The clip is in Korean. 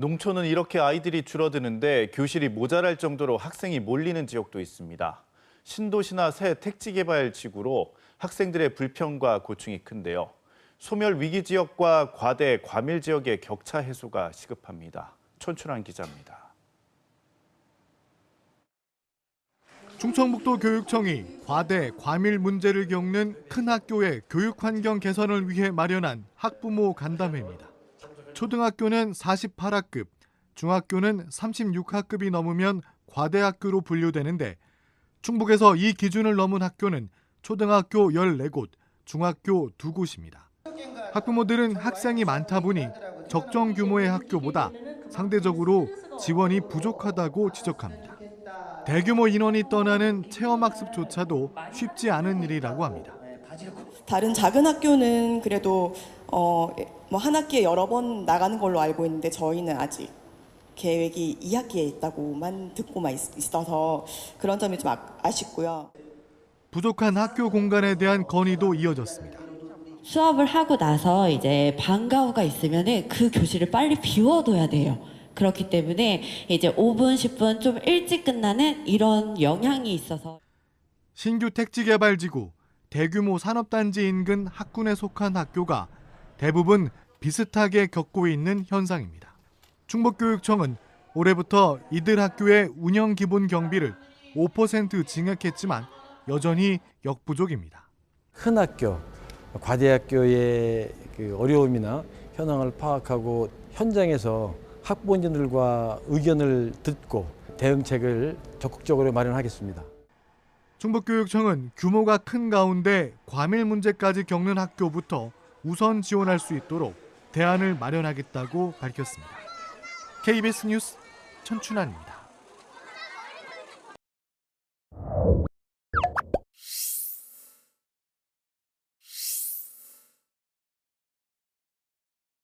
농촌은 이렇게 아이들이 줄어드는데 교실이 모자랄 정도로 학생이 몰리는 지역도 있습니다. 신도시나 새 택지 개발 지구로 학생들의 불평과 고충이 큰데요. 소멸 위기 지역과 과대 과밀 지역의 격차 해소가 시급합니다. 촌춘한 기자입니다. 충청북도 교육청이 과대 과밀 문제를 겪는 큰 학교의 교육 환경 개선을 위해 마련한 학부모 간담회입니다. 초등학교는 48학급, 중학교는 36학급이 넘으면 과대 학교로 분류되는데 충북에서 이 기준을 넘은 학교는 초등학교 14곳, 중학교 2곳입니다. 학부모들은 학생이 많다 보니 적정 규모의 학교보다 상대적으로 지원이 부족하다고 지적합니다. 대규모 인원이 떠나는 체험학습조차도 쉽지 않은 일이라고 합니다. 다른 작은 학교는 그래도 어, 뭐 한 학기에 여러 번 나가는 걸로 알고 있는데 저희는 아직 계획이 2학기에 있다고만 듣고만 있- 있어서 그런 점이 좀 아, 아쉽고요. 부족한 학교 공간에 대한 건의도 이어졌습니다. 수업을 하고 나서 이제 방과 후가 있으면은 그 교실을 빨리 비워둬야 돼요. 그렇기 때문에 이제 5분, 10분 좀 일찍 끝나는 이런 영향이 있어서 신규 택지 개발 지구, 대규모 산업단지 인근 학군에 속한 학교가 대부분 비슷하게 겪고 있는 현상입니다. 충북교육청은 올해부터 이들 학교의 운영 기본 경비를 5% 증액했지만 여전히 역부족입니다. 큰 학교, 과대학교의 그 어려움이나 현황을 파악하고 현장에서 학부모님들과 의견을 듣고 대응책을 적극적으로 마련하겠습니다. 충북교육청은 규모가 큰 가운데 과밀 문제까지 겪는 학교부터 우선 지원할 수 있도록 대안을 마련하겠다고 밝혔습니다. KBS 뉴스 천춘환입니다.